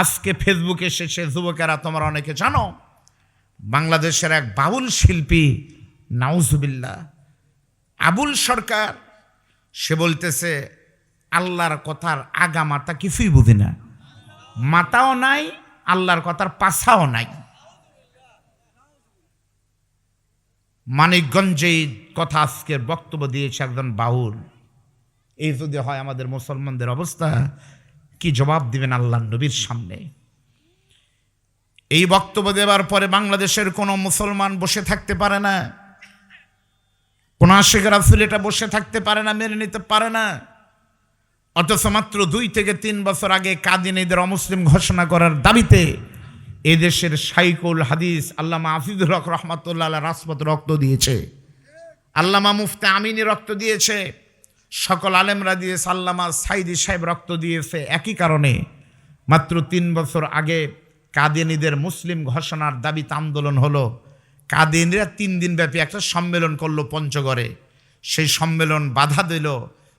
আজকে ফেসবুকে এসেছে যুবকেরা, তোমরা অনেকে জানো, বাংলাদেশের এক বাউল শিল্পী নাউজুবিল্লা আবুল সরকার, সে বলতেছে, আল্লাহর কথার আগা মাথা কিছুই বুঝি না। মাথাও নাই, আল্লাহর কথার পাছাও নাই। মানিকগঞ্জে কথা আজকের বক্তব্য দিয়েছে একজন বাউল। এই যদি হয় আমাদের মুসলমানদের অবস্থা কি জবাব দিবেন আল্লাহ নবীর সামনে? এই বক্তব্য দেওয়ার পরে বাংলাদেশের কোনো মুসলমান বসে থাকতে পারে না। কোন আশেখ রাসুল এটা বসে থাকতে পারে না, মেনে নিতে পারে না। অথচ মাত্র দুই থেকে তিন বছর আগে কাদিন এদের অমুসলিম ঘোষণা করার দাবিতে এদেশের সাইকুল হাদিস আল্লামা হাফিজুল হক রহমতুল্লাহ রাজপথ রক্ত দিয়েছে। আল্লামা মুফতে আমিনী রক্ত দিয়েছে। সকল আলেমরা দিয়ে আল্লামা সাইদি সাহেব রক্ত দিয়েছে একই কারণে। মাত্র তিন বছর আগে কাদিনীদের মুসলিম ঘোষণার দাবিতে আন্দোলন হলো। কাদিনীরা তিন দিন ব্যাপী একটা সম্মেলন করল পঞ্চগড়ে। সেই সম্মেলন বাধা দিল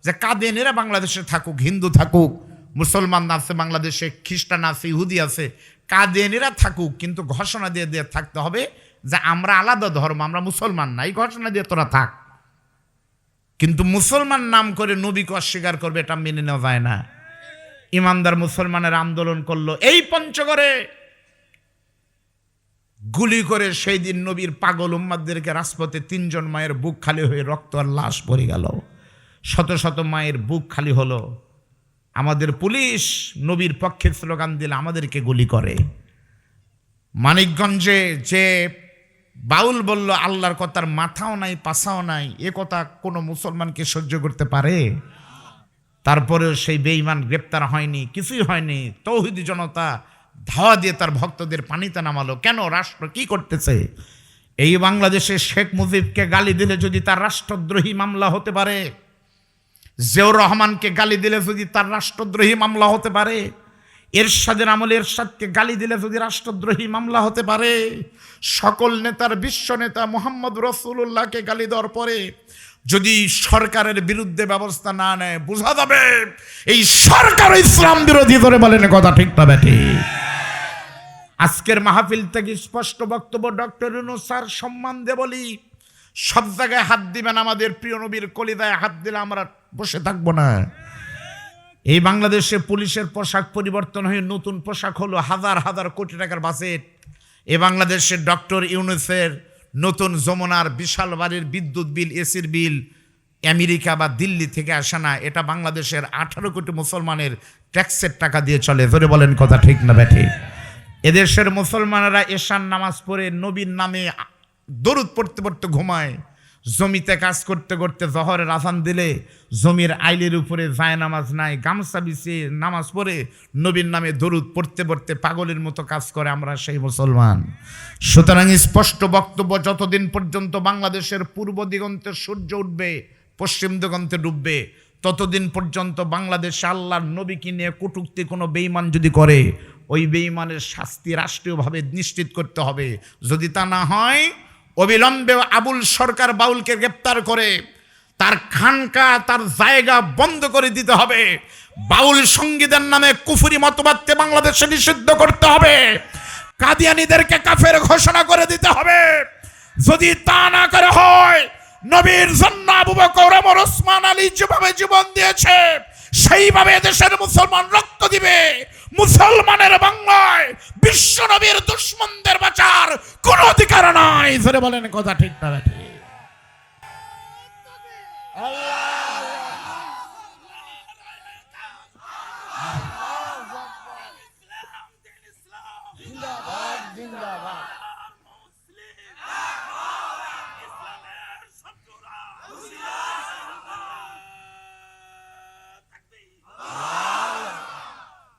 যে কাদিনীরা বাংলাদেশে থাকুক, হিন্দু থাকুক, মুসলমান আছে বাংলাদেশে, খ্রিস্টান আছে, ইহুদি আছে, কাদিনীরা থাকুক, কিন্তু ঘোষণা দিয়ে দিয়ে থাকতে হবে যে আমরা আলাদা ধর্ম, আমরা মুসলমান না। এই ঘোষণা দিয়ে তোরা থাক। কিন্তু মুসলমান নাম করে নবীকে অস্বীকার করবে, এটা মেনে নেওয়া যায় না। ইমানদার মুসলমানের আন্দোলন করল এই পঞ্চগড়ে। গুলি করে সেই দিন নবীর পাগল উম্মাদদেরকে রাজপথে তিনজন মায়ের বুক খালি হয়ে রক্ত আর লাশ পড়ে গেল। শত শত মায়ের বুক খালি হলো। আমাদের পুলিশ নবীর পক্ষে স্লোগান দিলে আমাদেরকে গুলি করে। মানিকগঞ্জে যে বাউল বলল, আল্লাহর কথার মাথাও নাই, পাছাও নাই, এ কথা কোনো মুসলমানকে সহ্য করতে পারে? তারপরেও সেই বেঈমান গ্রেপ্তার হয়নি, কিছুই হয়নি। তৌহিদি জনতা ধাওয়া দিয়ে তার ভক্তদের পানিতে নামালো। কেন? রাষ্ট্র কি করতেছে? এই বাংলাদেশে শেখ মুজিবকে গালি দিলে যদি তার রাষ্ট্রদ্রোহী মামলা হতে পারে? জিয়াউর রহমানকে গালি দিলে যদি তার রাষ্ট্রদ্রোহী মামলা হতে পারে? এরশাদের আমলে এরশাদকে গালি দিলে যদি রাষ্ট্রদ্রোহী মামলা হতে পারে, সকল নেতার বিশ্ব নেতা মোহাম্মদ রসুল্লাহকে গালি দেওয়ার পরে যদি সরকারের বিরুদ্ধে ব্যবস্থা না নেয়, বোঝা যাবে এই সরকার ইসলাম বিরোধী ধরে বলেন কথা ঠিক না ব্যাটি আজকের মাহফিল থেকে স্পষ্ট বক্তব্য ডক্টর স্যার সম্মান দে বলি, সব জায়গায় হাত দিবেন আমাদের প্রিয় নবীর কলিদায় হাত দিলে আমরা বসে থাকব না। এই বাংলাদেশে পুলিশের পোশাক পরিবর্তন হয়ে নতুন পোশাক হলো হাজার হাজার কোটি টাকার বাজেট। এ বাংলাদেশে ডক্টর ইউনুসের নতুন যমুনার বিশাল বাড়ির বিদ্যুৎ বিল, এসির বিল আমেরিকা বা দিল্লি থেকে আসে না। এটা বাংলাদেশের আঠারো কোটি মুসলমানের ট্যাক্সের টাকা দিয়ে চলে। ধরে বলেন কথা ঠিক না ব্যাঠে? এদেশের মুসলমানেরা এশান নামাজ পড়ে নবীর নামে দরুদ পড়তে পড়তে ঘুমায়। জমিতে কাজ করতে করতে জহরের আসান দিলে জমির আইলের উপরে যায় নামাজ নাই, গামছা বিছিয়ে নামাজ পড়ে নবীর নামে দরুদ পড়তে পড়তে পাগলের মতো কাজ করে আমরা সেই মুসলমান। সুতরাং স্পষ্ট বক্তব্য, যতদিন পর্যন্ত বাংলাদেশের পূর্ব দিগন্তে সূর্য উঠবে, পশ্চিম দিগন্তে ডুববে, ততদিন পর্যন্ত বাংলাদেশে আল্লাহর নবীকে নিয়ে কটুক্তি কোনো বেইমান যদি করে, ওই বেইমানের শাস্তি রাষ্ট্রীয়ভাবে নিশ্চিত করতে হবে। যদি তা না হয় অবিলম্বে আবুল সরকার বাউলকে গ্রেপ্তার করে, তার খানকা, তার জায়গা বন্ধ করে দিতে হবে। বাউল সঙ্গীদের নামে কুফুরি মতবাদকে বাংলাদেশে নিষিদ্ধ করতে হবে। কাদিয়ানিদেরকে কাফের ঘোষণা করে দিতে হবে। যদি তা না করে হয়, নবীর জন্য আবু বকর, ওমর, ওসমান, আলী যেভাবে জীবন দিয়েছে, সেইভাবে দেশের মুসলমান রক্ত দিবে। মুসলমানের বাংলায় বিশ্ব নবীর দুশ্মনদের বাঁচার কোনো অধিকার নাই। বলেন কথা ঠিক না ঠিক।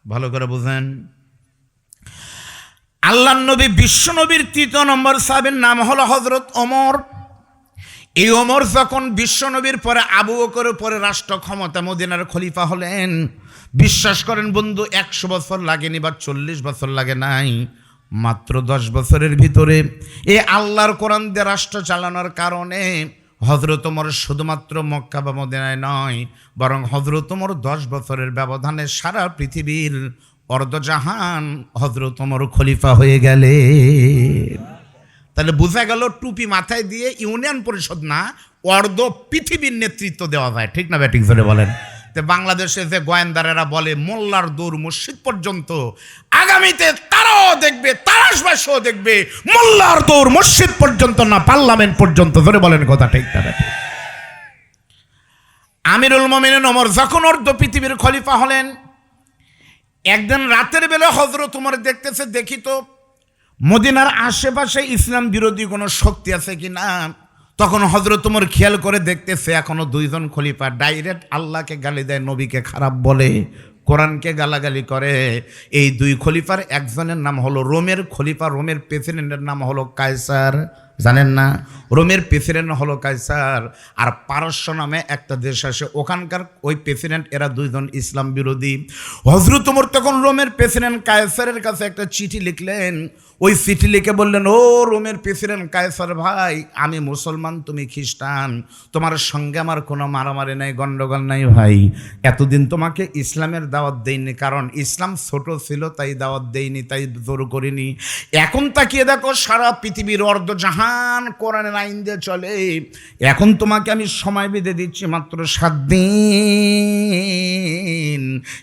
ভালো করে বুঝেন। আল্লাহ নবী বিশ্ব নবীর তৃতীয় নম্বর সাহেবের নাম হলো হজরত অমর এই ওমর যখন বিশ্বনবীর পরে আবু বকরের পরে রাষ্ট্র ক্ষমতা মদিনার খলিফা হলেন, বিশ্বাস করেন বন্ধু, একশো বছর লাগেনি বা চল্লিশ বছর লাগে নাই, মাত্র দশ বছরের ভিতরে। এ আল্লাহর কোরআন দিয়ে রাষ্ট্র চালানোর কারণে হজরত ওমর শুধুমাত্র মক্কা বা মদিনায় নয়, বরং হজরত ওমর দশ বছরের ব্যবধানে সারা পৃথিবীর অর্ধজাহান হজরত ওমর খলিফা হয়ে গেলে তাহলে বোঝা গেল টুপি মাথায় দিয়ে ইউনিয়ন পরিষদ না, অর্ধ পৃথিবীর নেতৃত্ব দেওয়া যায় ঠিক না ব্যাটিং ধরে বলেন? তো বাংলাদেশে যে গোয়েন্দারেরা বলে, মোল্লার দূর মসজিদ পর্যন্ত, আগামীতে তারাও দেখবে তারাশবাসও দেখবে, মোল্লার দৌড় মসজিদ পর্যন্ত না, পার্লামেন্ট পর্যন্ত। ধরে বলেন কথা ঠিক তারা আমিরুল মমিন ওমর যখন অর্ধ পৃথিবীর খলিফা হলেন, একদিন রাতের বেলা হজরত উমর দেখতেছে, দেখি তো মদিনার আশেপাশে ইসলাম বিরোধী কোনো শক্তি আছে কি না তখন হজরত উমর খেয়াল করে দেখতেছে এখনও দুইজন খলিফা ডাইরেক্ট আল্লাহকে গালি দেয়, নবীকে খারাপ বলে, কোরআনকে গালাগালি করে। এই দুই খলিফার একজনের নাম হলো রোমের খলিফা, রোমের প্রেসিডেন্টের নাম হলো কায়সার, জানেন না? রোমের প্রেসিডেন্ট হলো কায়সার। আর পারস্য নামে একটা দেশ আছে, ওখানকার ওই প্রেসিডেন্ট এরা দুইজন ইসলাম বিরোধী। হজরত তখন রোমের প্রেসিডেন্ট কায়সারের কাছে একটা চিঠি লিখলেন ওই চিঠি লিখে বললেন, ও রোমের প্রেসিডেন্ট কায়সার ভাই, আমি মুসলমান, তুমি খ্রিস্টান, তোমার সঙ্গে আমার কোনো মারামারি নাই, গন্ডগোল নাই ভাই। এতদিন তোমাকে ইসলামের দাওয়াত দেইনি, কারণ ইসলাম ছোট ছিল, তাই দাওয়াত দেইনি, তাই জোর করিনি। এখন তাকিয়ে দেখো, সারা পৃথিবীর অর্ধজাহান কোরআনের আইন দিয়ে চলে। এখন তোমাকে আমি সময় বেঁধে দিচ্ছি মাত্র সাত দিন।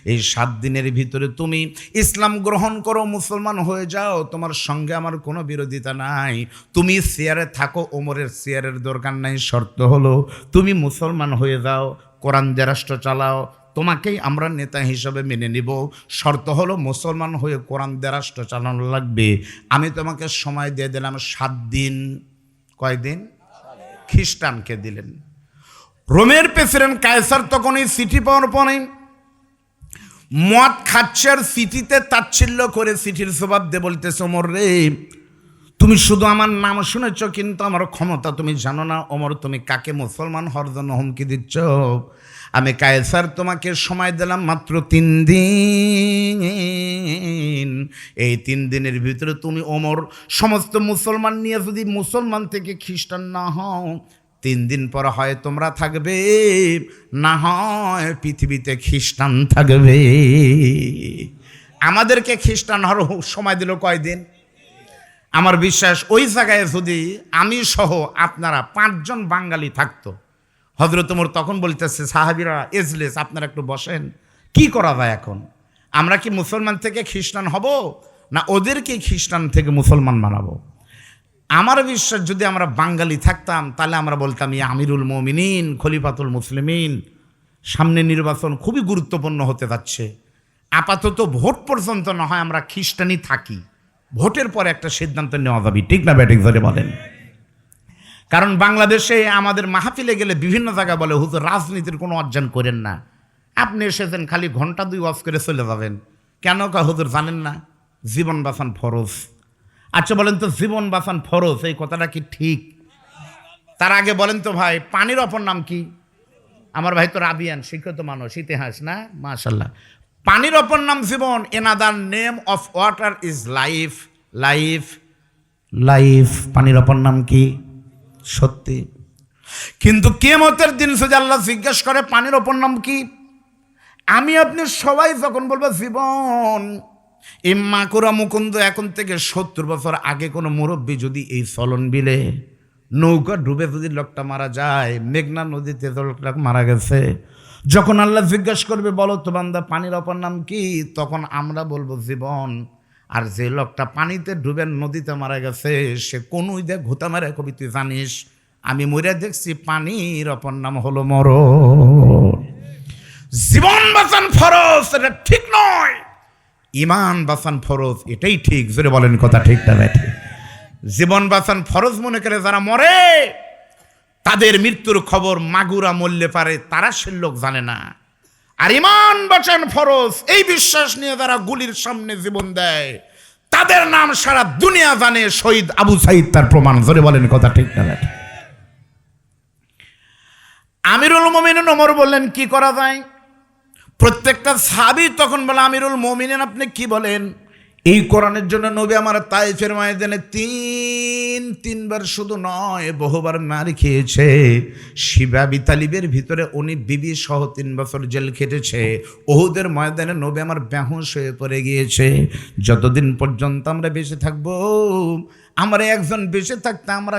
এই সাত দিনের ভিতরে তুমি ইসলাম গ্রহণ করো, মুসলমান হয়ে যাও, তোমার সঙ্গে আমার কোনো বিরোধিতা নাই। তুমি চেয়ারে থাকো, ওমরের চেয়ারের দরকার নাই, শর্ত হলো তুমি মুসলমান হয়ে যাও, কোরআন যে রাষ্ট্র চালাও, তোমাকেই আমরা নেতা হিসাবে মেনে নিব। শর্ত হলো মুসলমান হয়ে কোরআন দে রাষ্ট্র চালানো লাগবে। আমি তোমাকে সময় দিয়ে দিলাম সাত দিন। কয়দিন খ্রিস্টানকে দিলেন। রোমের প্রেসিডেন্ট কায়সার তখন এই চিঠি পাওয়ার পরে মদ খাচ্ছে আর সিটিতে তাচ্ছিল্য করে সিটির স্বভাব দিয়ে বলতেছে, ওমর রে, তুমি শুধু আমার নাম শুনেছ, কিন্তু আমার ক্ষমতা তুমি জানো না। অমর তুমি কাকে মুসলমান হওয়ার জন্য হুমকি দিচ্ছ? আমি কায়সার তোমাকে সময় দিলাম মাত্র তিন দিন। এই তিন দিনের ভিতরে তুমি, ওমর, সমস্ত মুসলমান নিয়ে যদি মুসলমান থেকে খ্রিস্টান না হও তিন দিন পর হয় তোমরা থাকবে, না হয় পৃথিবীতে খ্রিস্টান থাকবে। আমাদেরকে খ্রিস্টান হওয়ার সময় দিল কয়দিন? আমার বিশ্বাস ওই জায়গায় যদি আমি সহ আপনারা পাঁচজন বাঙালি থাকতো হজরত ওমর তখন বলতেছে, সাহাবিরা, এজলেস, আপনারা একটু বসেন, কি করা যায় এখন? আমরা কি মুসলমান থেকে খ্রিস্টান হব, না ওদেরকে খ্রিস্টান থেকে মুসলমান বানাবো? আমার বিশ্বাস, যদি আমরা বাঙালি থাকতাম, তাহলে আমরা বলতাম, ইয়া আমিরুল মমিনিন, খলিফাতুল মুসলিমিন। সামনে নির্বাচন খুবই গুরুত্বপূর্ণ হতে যাচ্ছে। আপাতত ভোট পর্যন্ত না হয় আমরা খ্রিস্টানই থাকি। ভোটের পরে একটা সিদ্ধান্ত নেওয়া যাবে। ঠিক না ব্যাটিং ধরে বলেন? কারণ বাংলাদেশে আমাদের মাহফিলে গেলে বিভিন্ন জায়গায় বলে, হুজুর, রাজনীতির কোনো অর্জন করেন না। আপনি এসেছেন, খালি ঘণ্টা দুই ওয়াজ করে চলে যাবেন। কেন কা হুজুর, জানেন না, জীবন বাঁচান ফরজ। আচ্ছা বলেন তো, জীবন বাঁচান ফরজ, এই কথাটা কি ঠিক? তার আগে বলেন তো ভাই, পানির অপর নাম কি? আমার ভাই তো রাবিয়ান, শিক্ষিত মানুষ, ইতিহাস, না? মাশাল্লাহ পানির অপর নাম জীবন, another name of water is life life life. পানির অপর নাম কি? সত্যি। কিন্তু কেমতের দিন সে আল্লাহ জিজ্ঞেস করে, পানির অপর নাম কি? আমি আপনি সবাই যখন বলব জীবন এই মাকুরা মুকুন্দ এখন থেকে সত্তর বছর আগে কোনো মুরব্বী যদি এই চলন বিলে, নৌকা ডুবে যদি লোকটা মারা যায়, মেঘনা নদীতে লোকটা মারা গেছে, যখন আল্লাহ জিজ্ঞাসা করবে, বলো তো বান্দা, পানির অপর নাম কি? তখন আমরা বলব, জীবন। আর যে লোকটা পানিতে ডুবে নদীতে মারা গেছে, সে কোন দে ঘুতা মারে কবি, তুই জানিস, আমি মরে দেখছি পানির অপর নাম হলো মরণ। জীবন বাঁচান ফরজ, এটা ঠিক নয়। ইমান বাঁচান ফরজ, এটাই ঠিক। জোরে বলেন কথা ঠিক না ঠিক জীবন বাঁচান ফরজ মনে করে যারা মরে, তাদের মৃত্যুর খবর মাগুরা মরলে পারে, তারা সে লোক জানে না। আর ইমান বাঁচান ফরজ, এই বিশ্বাস নিয়ে যারা গুলির সামনে জীবন দেয়, তাদের নাম সারা দুনিয়া জানে, শহীদ আবু সাইদ তার প্রমাণ। জোরে বলেন কথা ঠিক না আমিরুল মোমিন ওমর বললেন, কি করা যায়? প্রত্যেকটা সাবি তখন বলে, আমিরুল মোমিনেন, আপনি কি বলেন? এই কোরআনের জন্য নবী আমার তাইফের ময়দানে তিন, তিনবার শুধু নয়, বহুবার মার খেয়েছে। শিবা বিতালিবের ভিতরে উনি বিবি সহ তিন বছর জেল খেটেছে। ওহুদের ময়দানে নবী আমার বেহুশ হয়ে পড়ে গিয়েছে। যতদিন পর্যন্ত আমরা বেঁচে থাকব, আমরা একজন বেঁচে থাকতে আমরা